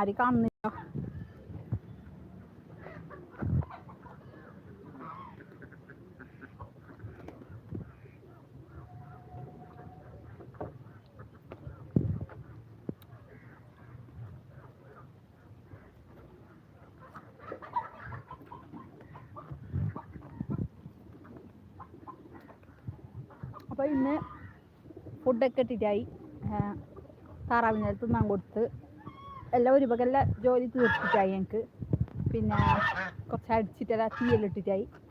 ആരും കാണുന്നില്ല അപ്പോൾ ഇന്ന് ഫുഡൊക്കെ ഇട്ടിട്ടായി താറാവിനെ നാം കൊടുത്ത്. എല്ലാം ഒരു പകല്ല ജോലി തീർത്തിട്ടായി ഞങ്ങൾക്ക് പിന്നെ കുറച്ച് അടിച്ചിട്ടെല്ലാം തീയെല്ലിട്ടിട്ടായി ബാ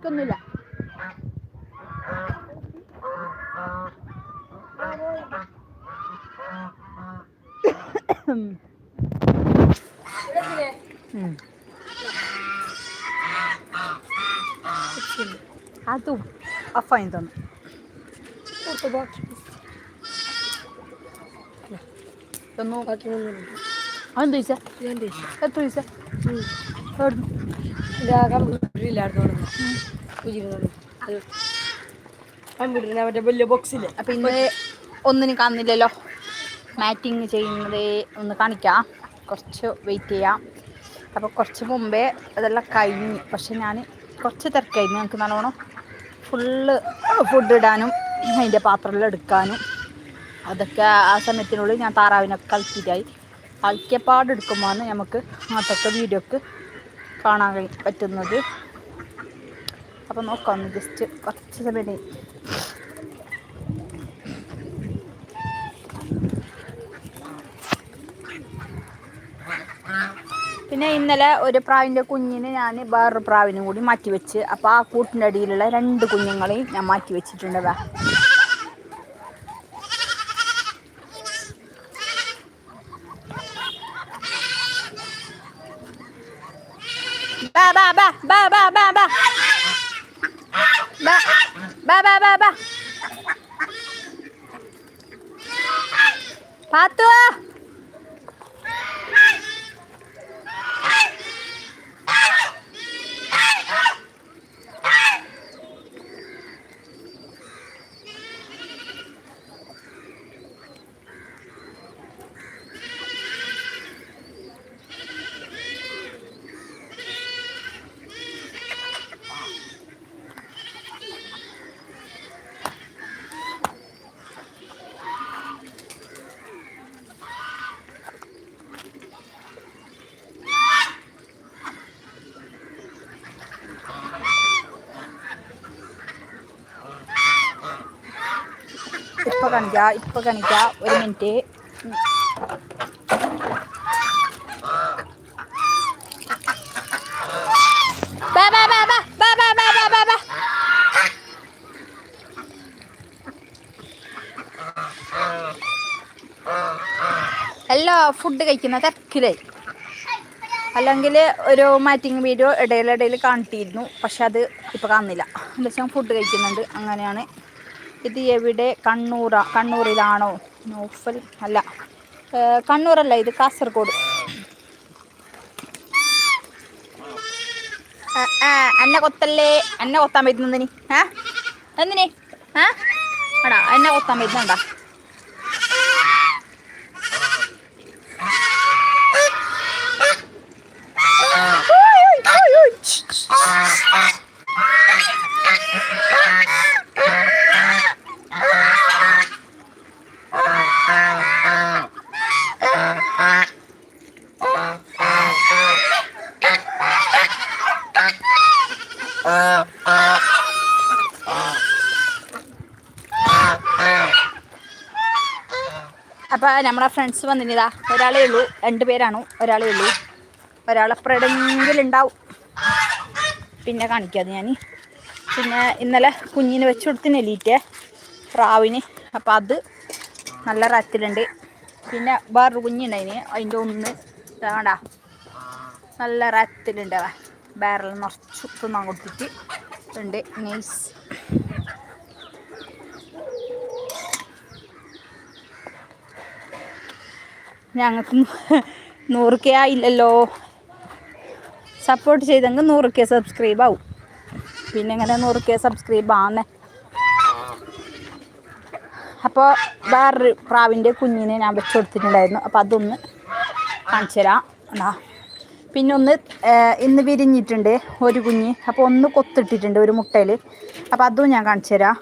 കഴിക്കുന്നില്ല ಅದು ಅಪ್ಪ ಇಂದನು ಒಂದು ದಿವಸ ಒಂದು ದಿವಸ ಹತ್ತು ದಿವಸ ಹ್ಞೂ മറ്റേ വലിയ ബോക്സില്ലേ അപ്പൊ ഇന്ന് ഒന്നിനും കാണുന്നില്ലല്ലോ. മാറ്റിങ് ചെയ്യുന്നത് ഒന്ന് കാണിക്കാം. കുറച്ച് വെയിറ്റ് ചെയ്യാം. അപ്പോൾ കുറച്ച് മുമ്പേ അതെല്ലാം കഴിഞ്ഞു. പക്ഷെ ഞാൻ കുറച്ച് തിരക്കായിരുന്നു. ഞങ്ങൾക്ക് നല്ലോണം ഫുള്ള് ഫുഡ് ഇടാനും അതിന്റെ പാത്രമെല്ലാം എടുക്കാനും അതൊക്കെ ആ സമയത്തിനുള്ളിൽ ഞാൻ താറാവിനൊക്കെ കളിച്ചിട്ടായി കളിക്കപ്പാട് എടുക്കുമ്പോഴാണ് നമുക്ക് അതൊക്കെ വീഡിയോക്ക് കാണാൻ പറ്റുന്നത്. അപ്പോൾ നോക്കാം ജസ്റ്റ് കുറച്ച് സമയം. പിന്നെ ഇന്നലെ ഒരു പ്രാവിന്റെ കുഞ്ഞിനെ ഞാൻ വേറൊരു പ്രാവിനും കൂടി മാറ്റി വെച്ച് അപ്പോൾ ആ കൂട്ടിന്റെ അടിയിലുള്ള രണ്ട് കുഞ്ഞുങ്ങളെയും ഞാൻ മാറ്റി വെച്ചിട്ടുണ്ട് പാത്തു ഇപ്പോൾ കാണിക്കാം. ഇപ്പോൾ കാണിക്കാം. ഒരു മിനിറ്റ്. എല്ലാ ഫുഡ് കഴിക്കുന്ന തിരക്കിലായി. അല്ലെങ്കിൽ ഒരു മാറ്റിങ് വീഡിയോ ഇടയിലിടയിൽ കാണിട്ടിരുന്നു. പക്ഷെ അത് ഇപ്പോൾ കാണുന്നില്ല. എന്താ വെച്ചാൽ ഫുഡ് കഴിക്കുന്നുണ്ട്. അങ്ങനെയാണ് ഇത് എവിടെ? കണ്ണൂറ. കണ്ണൂരിലാണോ? നോഫൽ അല്ല. കണ്ണൂറല്ല ഇത് കാസർഗോഡ്. എന്നെ കൊത്തല്ലേ? എന്നെ കൊത്താൻ പറ്റുന്നതിന് ഏ? എന്തിന്? ഏ? എടാ എന്നെ കൊത്താൻ പറ്റുന്നുണ്ടാ? നമ്മളെ ഫ്രണ്ട്സ് വന്നിനിതാ. ഒരാളേ ഉള്ളൂ. രണ്ട് പേരാണ്. ഒരാളേ ഉള്ളൂ. ഒരാളെപ്പോഴെങ്കിലും പിന്നെ കാണിക്കാതെ ഞാൻ പിന്നെ ഇന്നലെ കുഞ്ഞിന് വെച്ച് കൊടുത്തിന് എലീറ്റ് പ്രാവിന്. അപ്പോൾ അത് നല്ല റത്തിലുണ്ട് പിന്നെ വേറൊരു കുഞ്ഞുണ്ടായിന്. അതിന്റെ ഒന്ന് വേണ്ട നല്ല റാറ്റിലുണ്ട് ബാരൽ നിറച്ച് തിന്നാൻ കൊടുത്തിട്ട്. ഉണ്ട്. നൈസ് ഞങ്ങൾക്ക് നൂറ് കെ ആയില്ലല്ലോ. സപ്പോർട്ട് ചെയ്തെങ്കിൽ നൂറ് കെ സബ്സ്ക്രൈബ് ആവും. പിന്നെ ഇങ്ങനെ നൂറ് കെ സബ്സ്ക്രൈബ് ആന്നേ. അപ്പോൾ വേറൊരു പ്രാവിന്റെ കുഞ്ഞിനെ ഞാൻ വെച്ച് കൊടുത്തിട്ടുണ്ടായിരുന്നു. അപ്പോൾ അതൊന്ന് കാണിച്ചു തരാം. എന്നാ പിന്നെ ഒന്ന് ഇന്ന് വിരിഞ്ഞിട്ടുണ്ട് ഒരു കുഞ്ഞ്. അപ്പോൾ ഒന്ന് കൊത്തിട്ടിട്ടുണ്ട് ഒരു മുട്ടയിൽ അപ്പോൾ അതും ഞാൻ കാണിച്ചു തരാം.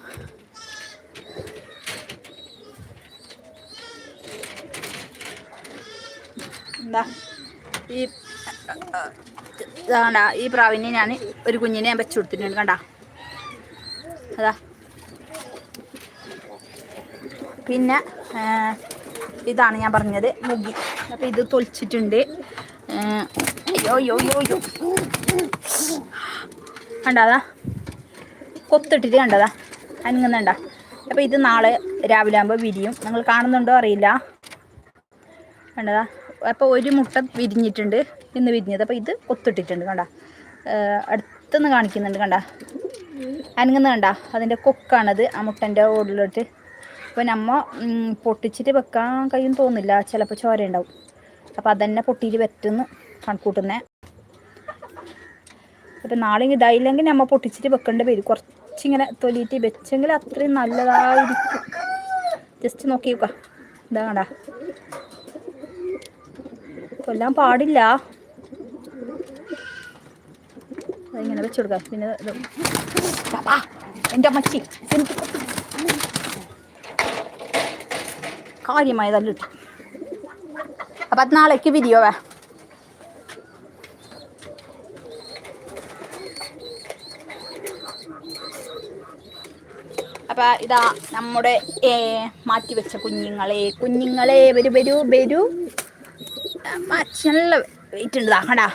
എന്താ? ഈ ഇതാണ്ട ഈ പ്രാവിനെ ഞാൻ ഒരു കുഞ്ഞിനെ ഞാൻ വെച്ചു കൊടുത്തിട്ടുണ്ട്. കണ്ട? അതാ. പിന്നെ ഇതാണ് ഞാൻ പറഞ്ഞത് മുഗി. അപ്പം ഇത് തൊളിച്ചിട്ടുണ്ട് അയ്യോ അയ്യോ അയ്യോ കണ്ടതാ കൊത്തിട്ടിട്ട് കണ്ടതാ അനങ്ങുന്നുണ്ട. അപ്പോൾ ഇത് നാളെ രാവിലെ ആകുമ്പോൾ വിരിയും. നിങ്ങൾ കാണുന്നുണ്ടോ അറിയില്ല. കണ്ടതാ അപ്പോൾ ഒരു മുട്ട വിരിഞ്ഞിട്ടുണ്ട് ഇന്ന് വിരിഞ്ഞത്. അപ്പോൾ ഇത് കൊത്തിട്ടിട്ടുണ്ട് കണ്ട. അടുത്തുനിന്ന് കാണിക്കുന്നുണ്ട് കണ്ട. അനങ്ങുന്ന കണ്ട. അതിന്റെ കൊക്കാണത് ആ മുട്ടന്റെ ഓടിലോട്ട് അപ്പോൾ നമ്മ പൊട്ടിച്ചിട്ട് വെക്കാൻ കഴിയും തോന്നില്ല ചിലപ്പോൾ ചോര ഉണ്ടാവും. അപ്പോൾ അതന്നെ പൊട്ടിയിട്ട് പറ്റുമെന്ന് കണക്കൂട്ടുന്നേ. അപ്പോൾ നാളെ ഇതായില്ലെങ്കിൽ നമ്മ പൊട്ടിച്ചിട്ട് വെക്കേണ്ട പേര് കുറച്ചിങ്ങനെ തൊലിയിട്ട് വെച്ചെങ്കിൽ അത്രയും നല്ലതായിരിക്കും. ജസ്റ്റ് നോക്കി വെക്കാം ഇതാ കണ്ട. കൊല്ലാൻ പാടില്ല. അതിങ്ങനെ വെച്ചു കൊടുക്ക. പിന്നെ എന്റെ അമ്മച്ചി കാര്യമായതല്ല കാര്യമായ കിട്ടും. അപ്പം നാളേക്ക് വിരിയോ വേ. അപ്പം ഇതാ നമ്മുടെ മാറ്റിവെച്ച കുഞ്ഞുങ്ങളെ. കുഞ്ഞുങ്ങളെ വരൂ വരൂ വരൂ. നല്ല വെയിറ്റ് ഉണ്ട്. കണ്ടാ?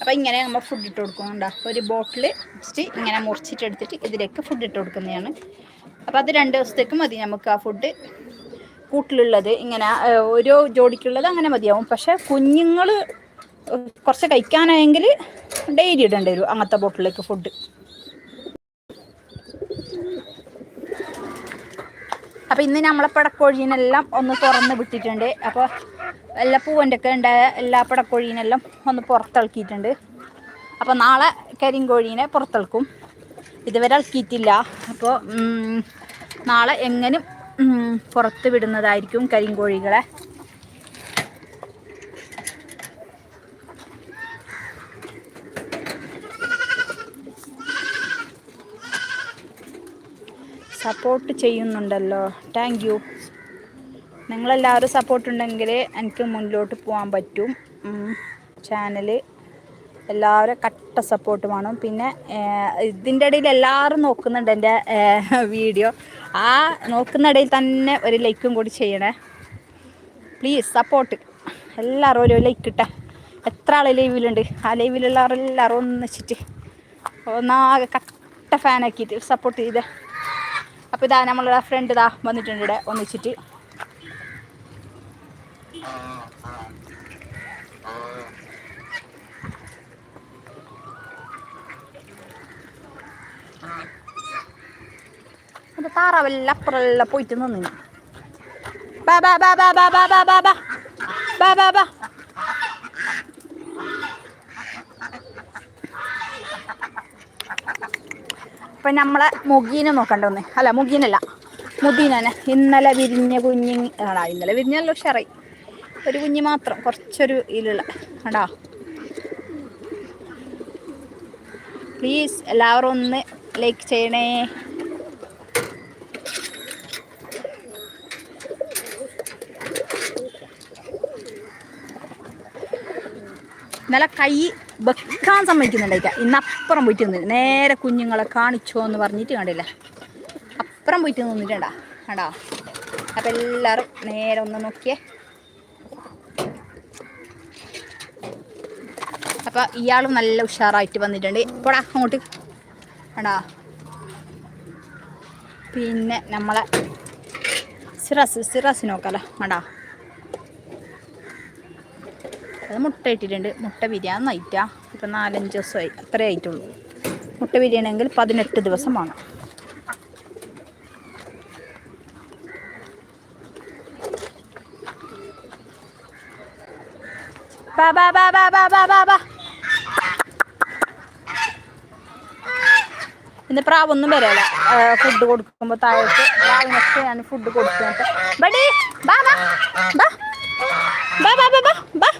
അപ്പം ഇങ്ങനെ നമ്മൾ ഫുഡ് ഇട്ട് കൊടുക്കുന്നുണ്ടോ ഒരു ബോട്ടിൽ ജസ്റ്റ് ഇങ്ങനെ മുറിച്ചിട്ട് എടുത്തിട്ട് ഇതിലേക്ക് ഫുഡ് ഇട്ട് കൊടുക്കുന്നതാണ്. അപ്പൊ അത് രണ്ട് ദിവസത്തേക്ക് മതി നമുക്ക് ആ ഫുഡ് കൂട്ടിലുള്ളത് ഇങ്ങനെ ഓരോ ജോഡിക്കുള്ളത് അങ്ങനെ മതിയാവും. പക്ഷെ കുഞ്ഞുങ്ങൾ കുറച്ച് കഴിക്കാനായെങ്കിൽ ഡെയിലി ഇടേണ്ടി വരും അങ്ങനത്തെ ബോട്ടിലേക്ക് ഫുഡ് അപ്പോൾ ഇന്ന് നമ്മളെ പടക്കോഴീനെല്ലാം ഒന്ന് തുറന്ന് വിട്ടിട്ടുണ്ട്. അപ്പോൾ എല്ലാ പൂവന്റെ ഒക്കെ ഉണ്ടായ എല്ലാ പടക്കോഴീനെല്ലാം ഒന്ന് പുറത്തിളക്കിയിട്ടുണ്ട്. അപ്പോൾ നാളെ കരിങ്കോഴീനെ പുറത്തിളക്കും. ഇതുവരെ ഇളക്കിയിട്ടില്ല. അപ്പോൾ നാളെ എങ്ങനെയും പുറത്ത് വിടുന്നതായിരിക്കും കരിങ്കോഴികളെ. സപ്പോർട്ട് ചെയ്യുന്നുണ്ടല്ലോ. താങ്ക് യു നിങ്ങളെല്ലാവരും സപ്പോർട്ട് ഉണ്ടെങ്കിൽ എനിക്ക് മുന്നിലോട്ട് പോകാൻ പറ്റും. ചാനൽ എല്ലാവരും കട്ട സപ്പോർട്ട് വേണം. പിന്നെ ഇതിന്റെ ഇടയിൽ എല്ലാവരും നോക്കുന്നുണ്ട് എന്റെ വീഡിയോ ആ നോക്കുന്ന ഇടയിൽ തന്നെ ഒരു ലൈക്കും കൂടി ചെയ്യണേ. പ്ലീസ് സപ്പോർട്ട് എല്ലാവരും ഒരു ലൈക്ക് ഇട്ട. എത്ര ആൾ ലൈവിലുണ്ട് ആ ലൈവിലുള്ളവരെല്ലാവരും ഒന്നിച്ചിട്ട് ഒന്നാകെ കട്ട ഫാനാക്കിയിട്ട് സപ്പോർട്ട് ചെയ്തേ. അപ്പോൾ ഇതാ നമ്മളുടെ ഫ്രണ്ട് ഇതാ വന്നിട്ടുണ്ട് ഇവിടെ ഒന്നിച്ചിട്ട് അത് താറാവല്ല അപ്പുറമെല്ലാം പോയിട്ട് നിന്നു ബാ ബാ ബാ ബാ ബാ ബാ ബാ ബാ ബാ ബാ ബാ ബാ ഇപ്പം നമ്മളെ മുഗീനെ നോക്കണ്ട ഒന്ന്. അല്ല മുഗീനല്ല. മുദീനെ ഇന്നലെ വിരിഞ്ഞ കുഞ്ഞി ആടാ ഇന്നലെ വിരിഞ്ഞല്ലോ ഉഷാറായി ഒരു കുഞ്ഞി മാത്രം കുറച്ചൊരു ഇതിലുള്ള. ആടാ പ്ലീസ് എല്ലാവരും ഒന്ന് ലൈക്ക് ചെയ്യണേ. ഇന്നലെ കൈ വെക്കാൻ സമ്മതിക്കുന്നുണ്ടായിക്ക. ഇന്നപ്പുറം പോയിട്ട് നിന്ന് നേരെ കുഞ്ഞുങ്ങളെ കാണിച്ചോ എന്ന് പറഞ്ഞിട്ട് കണ്ടില്ല? അപ്പുറം പോയിട്ട് നിന്നിട്ടുണ്ടാ? കണ്ടാ? അപ്പം എല്ലാവരും നേരെ ഒന്ന് നോക്കിയേ. അപ്പം ഇയാളും നല്ല ഉഷാറായിട്ട് വന്നിട്ടുണ്ട്. പോടാ അങ്ങോട്ട്. കണ്ടാ? പിന്നെ നമ്മളെ സിറസ് സിറസ് നോക്കാലോ. ആടാ അത് മുട്ട ഇട്ടിട്ടുണ്ട് മുട്ട വിരിയാൻ നയിറ്റാ ഇപ്പം നാലഞ്ച് ദിവസമായി അത്രേ ആയിട്ടുള്ളൂ മുട്ട വിരിയണമെങ്കിൽ പതിനെട്ട് ദിവസം വേണം ബാ ബാ ബാ ബാ ബാ ബാ ഇന്ന് പ്രാവൊന്നും വരല്ല ഫുഡ് കൊടുക്കുമ്പോൾ താഴേക്ക് പ്രാവിനൊക്കെ ഫുഡ് കൊടുക്കുന്നത് ബടി ബാ ബാ ബാ ബാ ബാ ബാ ബാ ബാ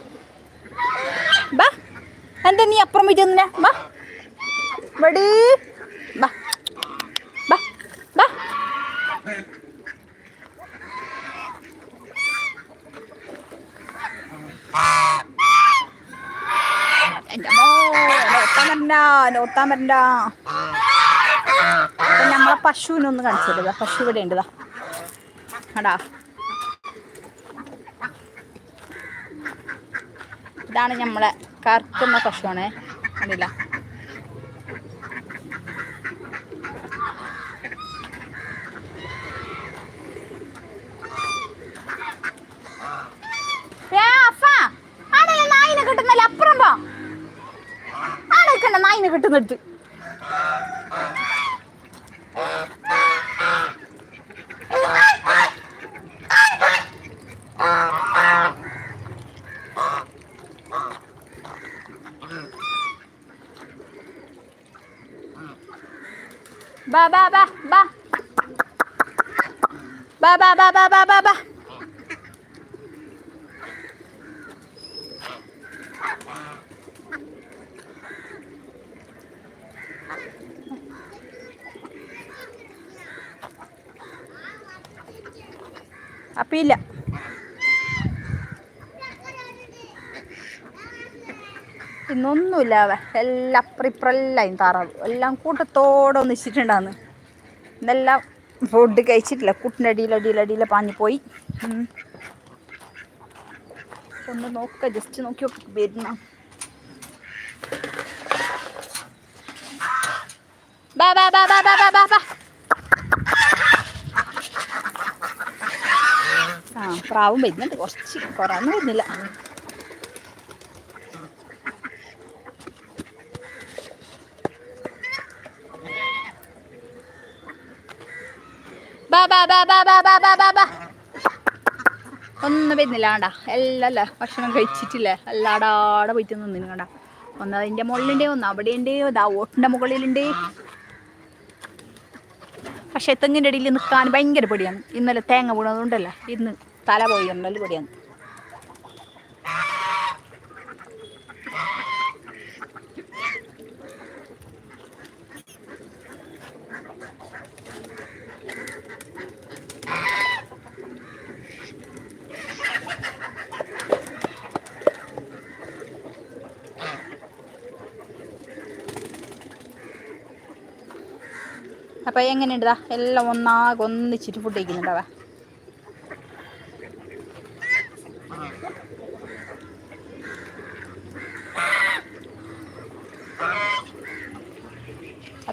ബാ. എന്താ നീ അപ്പുറം പോയി ചെന്നിനാ ബാ. വടി. ബാ. ഞങ്ങളെ പശുവിനൊന്ന് കാണിച്ചിട്ടില്ല പശു ഇവിടെ ഉണ്ടതാ അടാ ഇതാണ് നമ്മളെ കറക്കുന്ന പശുവാണേ. കണ്ടില്ല. കിട്ടുന്നില്ല? അപ്പുറം പോ. ആടെ കണ്ട നായിനെ 八八八八八八八八八八八 ഇല്ലാവേ എല്ലാം അപ്പറിപ്പറെല്ലാം താറാവ്. എല്ലാം കൂട്ടത്തോടെ ഒന്നിച്ചിട്ടുണ്ടാന്ന്. ഇന്നെല്ലാം ഫുഡ് കഴിച്ചിട്ടില്ല. കുട്ടിന്റെ അടിയിലടിയിലടിയിൽ പാഞ്ഞു പോയി. ഒന്ന് നോക്ക ജസ്റ്റ് നോക്കി വരുന്ന. ആ പ്രാവും വരുന്നുണ്ട്. കുറച്ച് കുറവൊന്നും വരുന്നില്ല. ഒന്നും വരുന്നില്ല കണ്ട. എല്ലാം അല്ല? ഭക്ഷണം കഴിച്ചിട്ടില്ലേ? എല്ലാടാടെ പോയിട്ട് നിന്നിന് കണ്ട. ഒന്ന് അതിന്റെ മുകളിലുണ്ട് ഒന്ന് അവിടെയുണ്ട് ഇതാ ഓട്ടിന്റെ മുകളിലുണ്ട് പക്ഷെ തെങ്ങിന്റെ ഇടയിൽ നിൽക്കാൻ ഭയങ്കര പേടിയാണ്. ഇന്നലെ തേങ്ങ വീണതുകൊണ്ടല്ല ഇന്ന് തല പോയി നല്ല പേടിയാണ്. അപ്പൊ എങ്ങനെയുണ്ട് ദാ? എല്ലാം ഒന്നാകെ ഒന്നിച്ചിട്ട് ഫുഡ് കഴിക്കുന്നുണ്ടാവ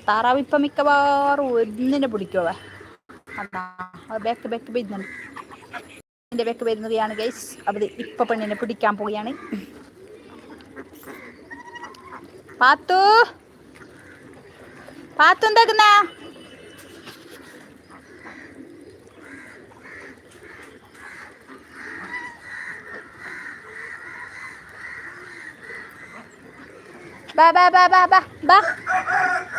താറാവ് ഇപ്പൊ മിക്കവാറും ഒന്നിനെ പിടിക്കുവ ബാക്ക് ബാക്ക് ബാക്ക് വരുന്നതാണ് ഗൈസ് അവർ ഇപ്പൊ പെണ്ണിനെ പിടിക്കാൻ പോവുകയാണ്. പാത്തു? പാത്തു എന്താക്കുന്നാ Bah, bah, bah, bah, bah, bah.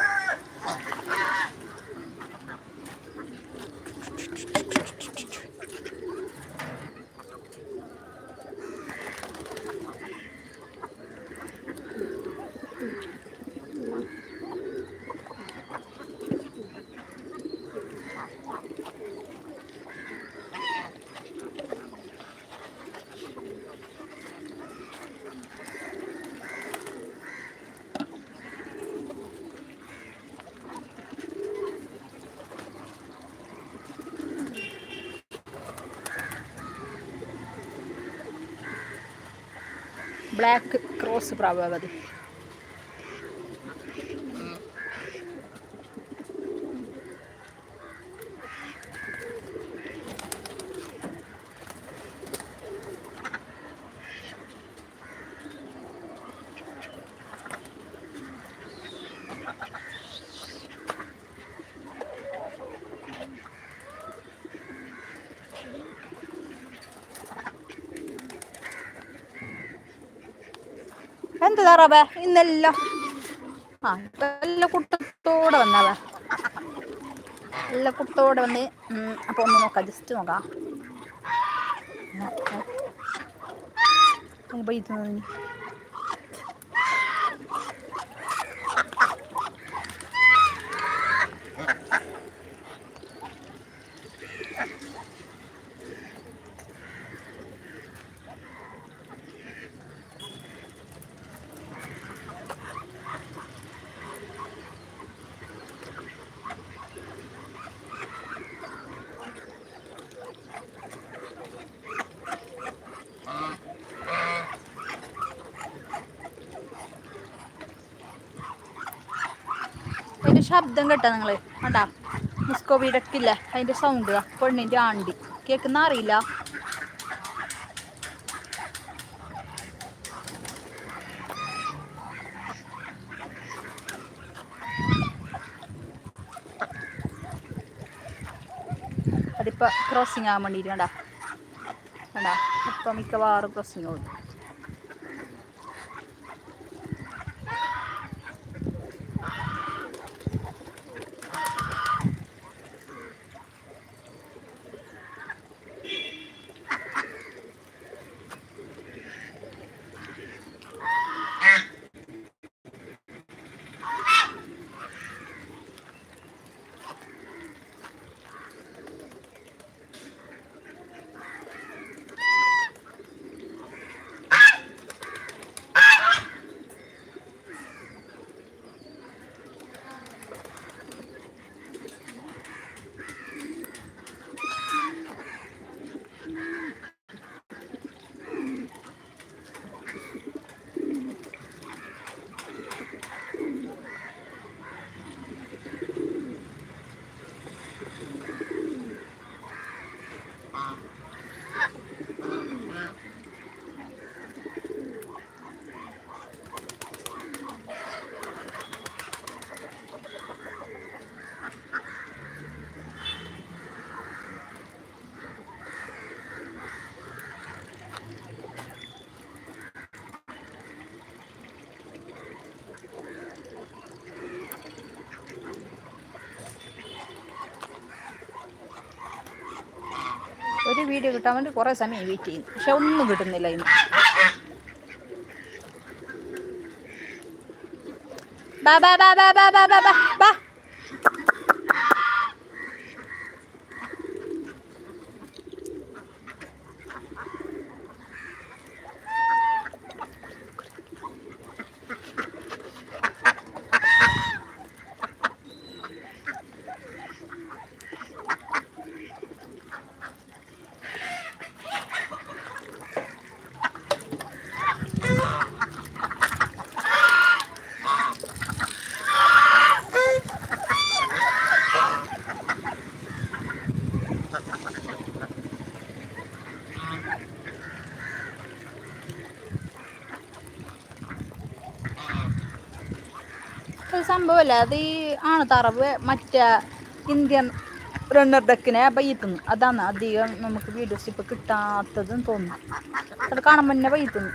Black cross പ്രാവ് ഇതാ ഇന്നെല്ലാം. ആ ഇപ്പം കുട്ടത്തോടെ വന്നാവേ നല്ല കുട്ടത്തോടെ വന്ന് അപ്പൊ ഒന്ന് നോക്കാം ജസ്റ്റ് നോക്കാം. ശബ്ദം കേട്ടോ നിങ്ങൾ. കണ്ടാ? മിസ്കോ വീടക്കില്ല? അതിന്റെ സൗണ്ട് പെണ്ണിന്റെ ആണ്ടി. കേക്കുന്ന അറിയില്ല. അതിപ്പോ ക്രോസിങ് ആകാൻ വേണ്ടിട്ട് കണ്ടാ? കണ്ടാ? ഇപ്പൊ മിക്കവാറും ക്രോസിങ് പോകും ഒരു വീഡിയോ കിട്ടാൻ വേണ്ടി കുറേ സമയം വെയിറ്റ് ചെയ്യുന്നു. പക്ഷെ ഒന്നും കിട്ടുന്നില്ല ഇന്ന്. ബാ ബാ ബാ ബാ ബാ ബാ ബാ ബാ ബാ ഒരു സംഭവമല്ല അത് ഈ ആണ് തറവ്. മറ്റേ ഇന്ത്യൻ റണ്ണർ ഡെക്കിനെ പയ്യത്തുന്നു അതാണ് അധികം നമുക്ക് വീഡിയോസ് ഇപ്പൊ കിട്ടാത്തതെന്ന് തോന്നുന്നു. അത് കാണുമ്പോൾ തന്നെ ബയ്യത്തുന്നു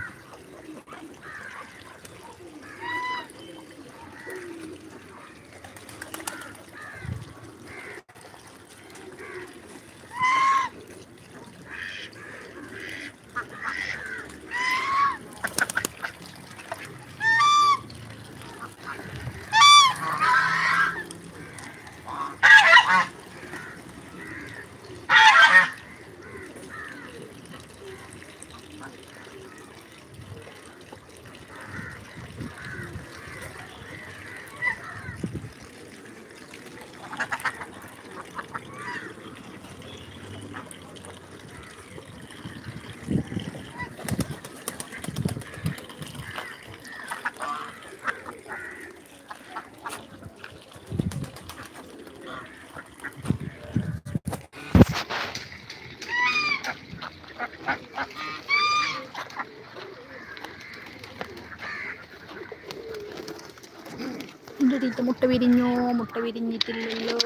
എന്റെ മുട്ട വിരിഞ്ഞോ? മുട്ട വിരിഞ്ഞിട്ടില്ലല്ലോ.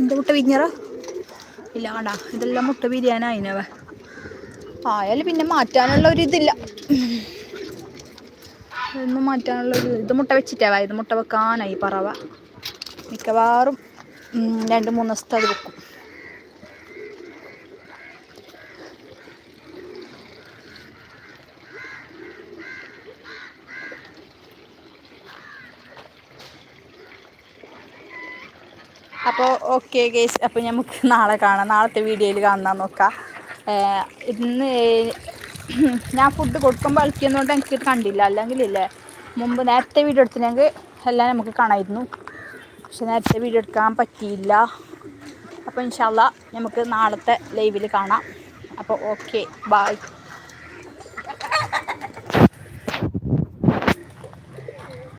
ഇത് മുട്ട വിരിഞ്ഞറോ? ഇല്ല കണ്ടാ ഇതെല്ലാം മുട്ട വിരിയാനായിനവ. ആയാലും പിന്നെ മാറ്റാനുള്ള ഒരിതില്ല ഇതൊന്നും മാറ്റാനുള്ള ഒരു ഇത് മുട്ട വെച്ചിട്ടാവാ ഇത് മുട്ട വെക്കാനായി പറവ. മിക്കവാറും രണ്ട് മൂന്ന് ദിവസത്തെ അത് വെക്കും. അപ്പോൾ ഓക്കെ ഗേസ് അപ്പോൾ നമുക്ക് നാളെ കാണാം. നാളത്തെ വീഡിയോയിൽ കാണാൻ നോക്കാം. ഇന്ന് ഞാൻ ഫുഡ് കൊടുക്കുമ്പോൾ കളിക്കുന്നതുകൊണ്ട് എനിക്ക് കണ്ടില്ല. അല്ലെങ്കിലില്ലേ മുമ്പ് നേരത്തെ വീഡിയോ എടുത്തില്ലെങ്കിൽ എല്ലാം നമുക്ക് കാണായിരുന്നു. പക്ഷെ നേരത്തെ വീഡിയോ എടുക്കാൻ പറ്റിയില്ല. അപ്പോൾ ഇൻഷാല്ല നമുക്ക് നാളത്തെ ലൈവിൽ കാണാം. അപ്പോൾ ഓക്കെ ബായ്